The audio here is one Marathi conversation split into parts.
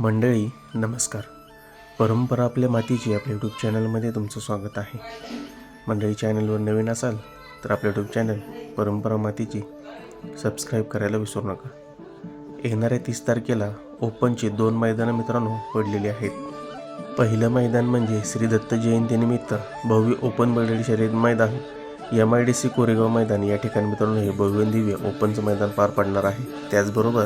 मंडळी नमस्कार. परंपरा आपल्या मातीची आपल्या यूट्यूब चॅनलमध्ये तुमचं स्वागत आहे. मंडळी चॅनलवर नवीन असाल तर आपल्या यूट्यूब चॅनल परंपरा मातीची सबस्क्राईब करायला विसरू नका. येणाऱ्या तीस तारखेला ओपनची दोन मैदानं मित्रांनो पडलेली आहेत. पहिलं मैदान म्हणजे श्री दत्त जयंतीनिमित्त भव्य ओपन बैलगाडी शर्यत मैदान M I D C Koregaon मैदान. या ठिकाणी मित्रांनो हे भव्य दिव्य ओपनचं मैदान पार पडणार आहे. त्याचबरोबर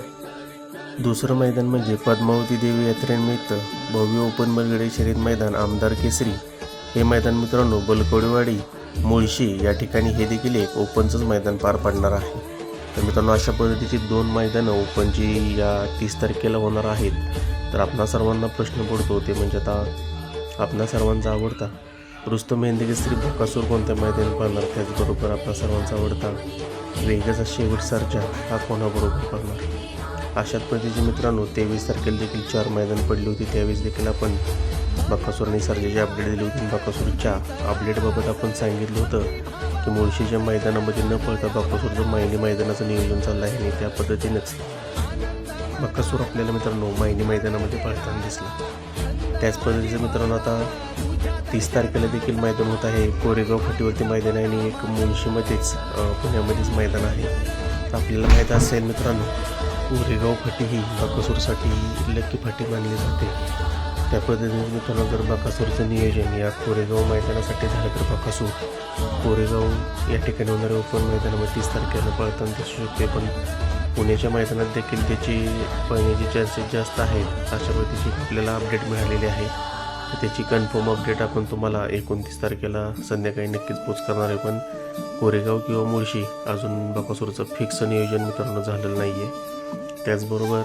दुसरं मैदान म्हणजे पद्मावती देवी यात्रेनिमित्त भव्य ओपन बलगडे शर्यत मैदान आमदार केसरी. हे मैदान मित्रांनो बलकवडेवाडी मुळशी या ठिकाणी हे देखील एक ओपनचंच मैदान पार पडणार आहे. तर मित्रांनो अशा पद्धतीची दोन मैदानं ओपनची या तीस तारखेला होणार आहेत. तर आपणा सर्वांना प्रश्न पडतो ते म्हणजे आता आपणा सर्वांचा आवडता. रुस्तम मेहंदी केसरी भकासूर कोणत्या मैदानी पडणार त्याचबरोबर आपला सर्वांचा आवडता. वेगाचा शेवट सर्जा हा कोणाबरोबर पडणार अशाच पद्धतीचे मित्रांनो तेवीस तारखेला देखील चार मैदान पडली होती. त्यावेळेस देखील आपण बकासूर आणि अपडेट दिली होती बकासूरच्या अपडेटबाबत आपण सांगितलं होतं की मुळशीच्या मैदानामध्ये न पळता बकासूरचं मायनी मैदानाचं नियोजन चाललं आहे आणि त्या पद्धतीनंच बकासूर आपल्याला मित्रांनो मायनी मैदानामध्ये पळताना दिसला. त्याच पद्धतीचं मित्रांनो आता तीस तारखेला देखील मैदान होत आहे. कोरेगाव फाटीवरती मैदान आहे आणि एक मुळशीमध्येच पुण्यामध्येच मैदान आहे. तर आपल्याला माहीत असेल मित्रांनो कोरेगाव फाटी ही बकासूरसाठी लक्की फाटी मानली जाते. त्या पद्धतीने मित्रांनो जर बकासूरचं नियोजन या कोरेगाव मैदानासाठी झालं तर बकासूर. कोरेगाव या ठिकाणी होणाऱ्या ओपन मैदानामध्ये तीस तारखेला पळताना दिसू शकते पण पुण्याच्या मैदानात देखील त्याची पळण्याचे चान्सेस जास्त आहेत. अशा पद्धतीची आपल्याला अपडेट मिळालेली आहे. त्याची कन्फर्म अपडेट आपण तुम्हाला एकोणतीस तारखेला संध्याकाळी नक्कीच पोच करणार आहे. पण कोरेगाव किंवा मुळशी अजून बकासूरचं फिक्स नियोजन मित्रांनो झालेलं नाही आहे त्याचबरोबर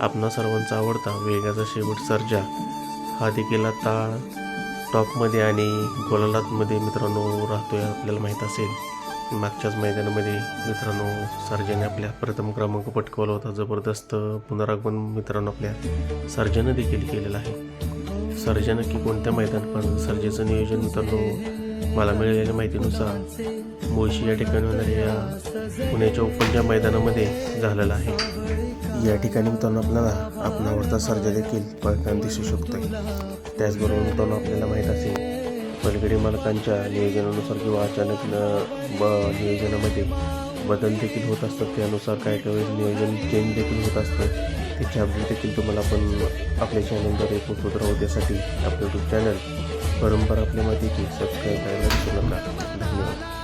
आपणा सर्वांचा आवडता वेगाचा शेवट सर्जा. हा देखील आता टॉपमध्ये आणि गोलालातमध्ये मित्रांनो राहतो आहे आपल्याला माहीत असेल. मागच्याच मैदानामध्ये मित्रांनो सर्जाने आपल्या प्रथम क्रमांक पटकावला होता. जबरदस्त पुनरागमन मित्रांनो आपल्या सर्जानं देखील केलेलं आहे. सर्जा की कोणत्या मैदान पण सर्जेचं नियोजन मित्रांनो मला मिळालेल्या माहितीनुसार मुळशी या ठिकाणी होणाऱ्या या पुण्याच्या ओपनच्या मैदानामध्ये झालेला आहे. या ठिकाणी मित्रांनो आपल्याला आपण आवडता सर्जा देखील पळताना दिसू शकतो त्याचबरोबर मित्रांनो आपल्याला माहीत असेल पलगडी मालकांच्या नियोजनानुसार किंवा अचानक ब नियोजनामध्ये बदल देखील होत असतात. त्यानुसार काय काय वेळेस नियोजन चेंज देखील होत असतं. त्याची अपडेट देखील तुम्हाला आपण आपल्या चॅनलद्वारे पोहोचवत राहू. त्यासाठी आपलं यूट्यूब चॅनल परंपरा आपल्या सबस्क्राईब करायला विसरू नका. धन्यवाद.